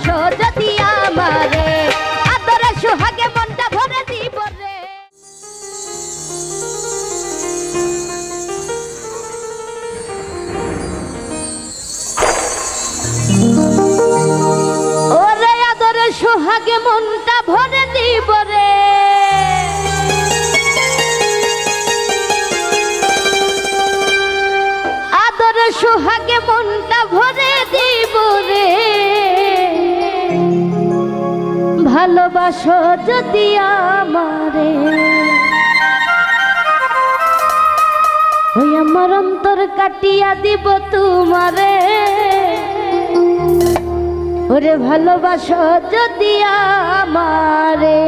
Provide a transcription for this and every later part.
ভালোবাসো যদি আমারে। আদরে সুহাগে মনটা ভরে দিব রে। ওরে আদরে সুহাগে মনটা ভালোবাসো যদি আমারে। ওই আমার অন্তর কাটিয়া দিব তোমারে। ওরে ভালোবাসো যদি আমারে।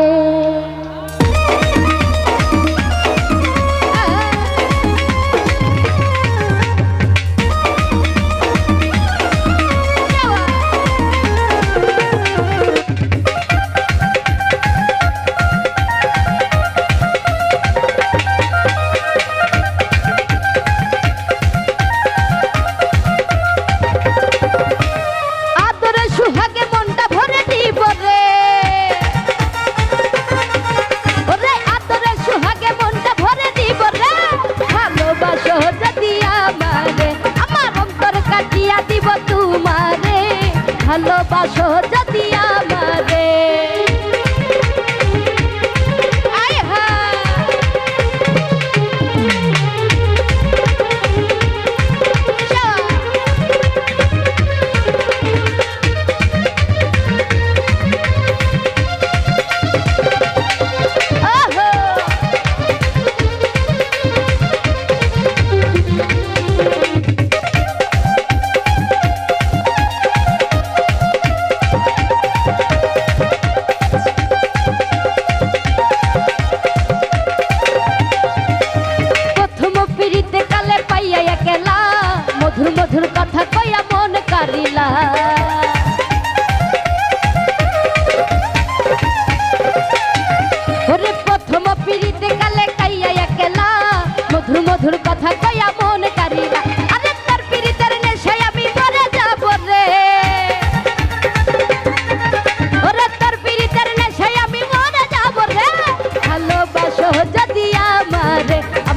ভালোবাসো যদি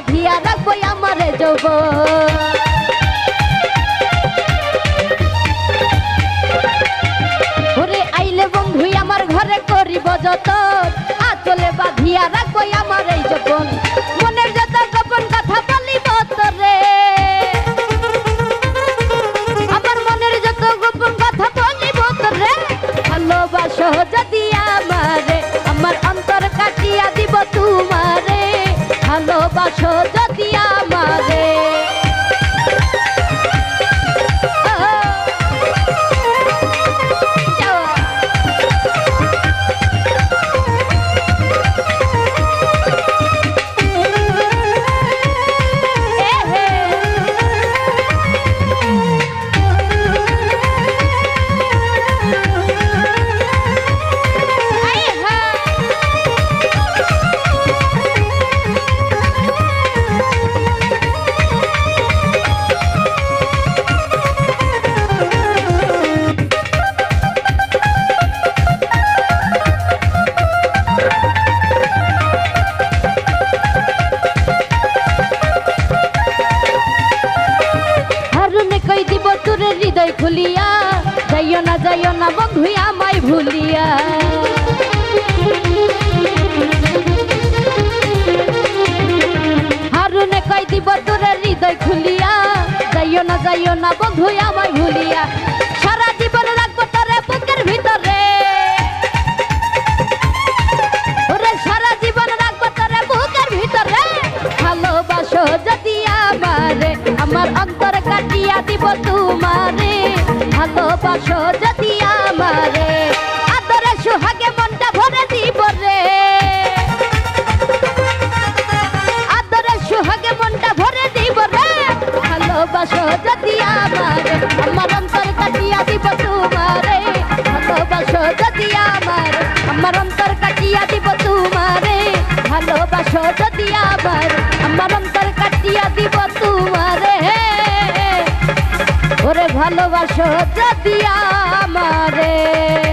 বাঁধিয়া রাখব আমার যৌব ওরে আইলে বন্ধু আমার ঘরে করিব যত আচলে বাঁধিয়া রাখব আমার এই যখন যাইও না যাইও না, বন্ধু, আমায় ভুলিয়া। হারুনে কই দিব তোরা হৃদয় খুলিয়া। যাইও না যাইও না, বন্ধু, আমায় ভুলিয়া। সারা জীবন রাখব তোরে বুকের ভিতরে। ওরে, সারা জীবন রাখব তোরে বুকের ভিতরে। ভালোবাসো যদি আমারে, আমার অন্তর কাটিয়া দিব তুই ভালোবাসো ভালোবাসো যদি আমারে।